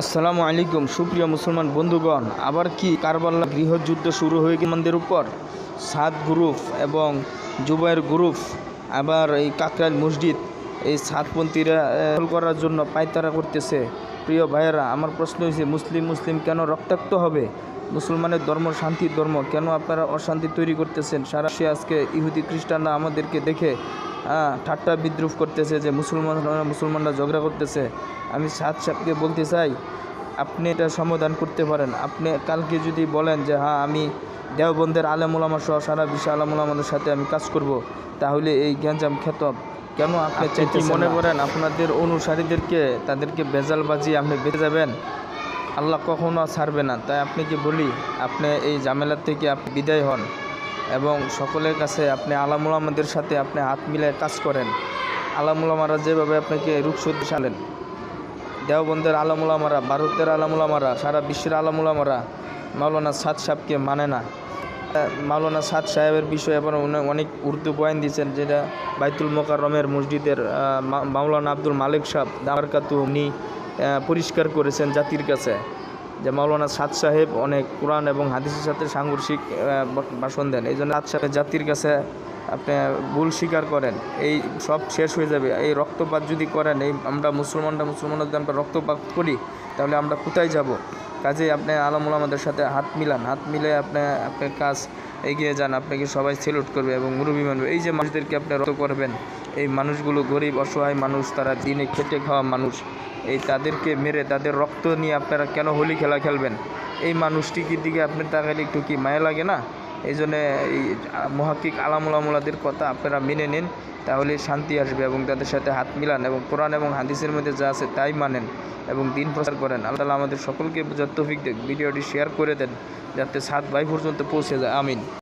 আসসালামু আলাইকুম, সুপ্রিয় মুসলমান বন্ধুগণ। আবার কি কারবাল্লা গৃহযুদ্ধ শুরু হয়ে গেছে আমাদের উপর? সাত গ্রুপ এবং জুবাইর গ্রুপ, আবার এই কাকরাইল মসজিদ, এই সাতপন্থীরা করার জন্য পায়তারা করতেছে। প্রিয় ভাইয়েরা, আমার প্রশ্ন হয়েছে মুসলিম মুসলিম কেন রক্তাক্ত হবে? মুসলমানের ধর্ম শান্তির ধর্ম, কেন আপনারা অশান্তি তৈরি করতেছেন? সারা সে আজকে ইহুদি খ্রিস্টানরা আমাদেরকে দেখে ঠাট্টা বিদ্রুপ করতেছে যে মুসলমান মুসলমানরা ঝগড়া করতেছে। আমি সাত সাহেবকে বলতে চাই আপনি এটা সমাধান করতে পারেন। আপনি কালকে যদি বলেন যে হ্যাঁ আমি দেওবন্দের আলেমুলামা সহ সারা বিশ্ব আলমুলামাদের সাথে আমি কাজ করব তাহলে এই গ্যাঞ্জাম খেতব কেন আপনি কি মনে করেন আপনাদের অনুসারীদেরকে তাদেরকে বেজাল বাজিয়ে আপনি বেঁচে যাবেন? আল্লাহ কখনো ছাড়বে না। তাই আপনি কি বলি আপনি এই ঝামেলার থেকে আপনি বিদায় হন। এবং সকলের কাছে আপনি আলামুলামাদের সাথে আপনি হাত মিলে কাজ করেন। আলামুলামারা যেভাবে আপনাকে রূপসজ্জ সালেন দেওবন্দের আলামুলামারা ভারতের আলামুলামারা সারা বিশ্বের আলামুলামারা মাওলানা সাদ সাহেবকে মানে না। মাওলানা সাদ সাহেবের বিষয়ে আবার অনেক উর্দু বয়ান দিয়েছেন, যেটা বাইতুল মোকাররমের মসজিদের মাওলানা আব্দুল মালিক সাহেব দামারকাতু উনি পরিষ্কার করেছেন জাতির কাছে। যে মৌলানা সাদ সাহেব অনেক কোরআন এবং হাদিসের সাথে সাংঘর্ষিক ভাষণ দেন। এই জন্য সাদ সাহেব জাতির কাছে আপনি ভুল স্বীকার করেন। এই সব শেষ হয়ে যাবে। এই রক্তপাত যদি করেন, এই আমরা মুসলমানরা মুসলমানরা যদি আমরা রক্তপাত করি, তাহলে আমরা কোথায় যাব? কাজেই আপনি আলমুল আমাদের সাথে হাত মিলান। হাত মিলে আপনি আপনার কাজ এগিয়ে যান, আপনাকে সবাই সেলুট করবে এবং মুরুবি মানবে এই যে মানুষদেরকে আপনি রক্ত করবেন, এই মানুষগুলো গরিব, অসহায় মানুষ, তারা দিনে খেটে খাওয়া মানুষ, এই তাদেরকে মেরে, তাদের রক্ত নিয়ে আপনারা কেন হোলি খেলা খেলবেন? এই মানুষটিকে দিকে আপনার তাকালে একটু কি মায়া লাগে না? এই জন্যে এই মহাকিক আলামুলামুলাদের কথা আপনারা মেনে নিন, তাহলে শান্তি আসবে এবং তাদের সাথে হাত মিলান এবং কোরআন এবং হাদিসের মধ্যে যা আছে তাই মানেন এবং দিন প্রচার করেন। আল্লাহ আমাদের সকলকে যত ভিডিওটি শেয়ার করে দেন, যাতে সাত ভাই পর্যন্ত পৌঁছে যায়। আমিন।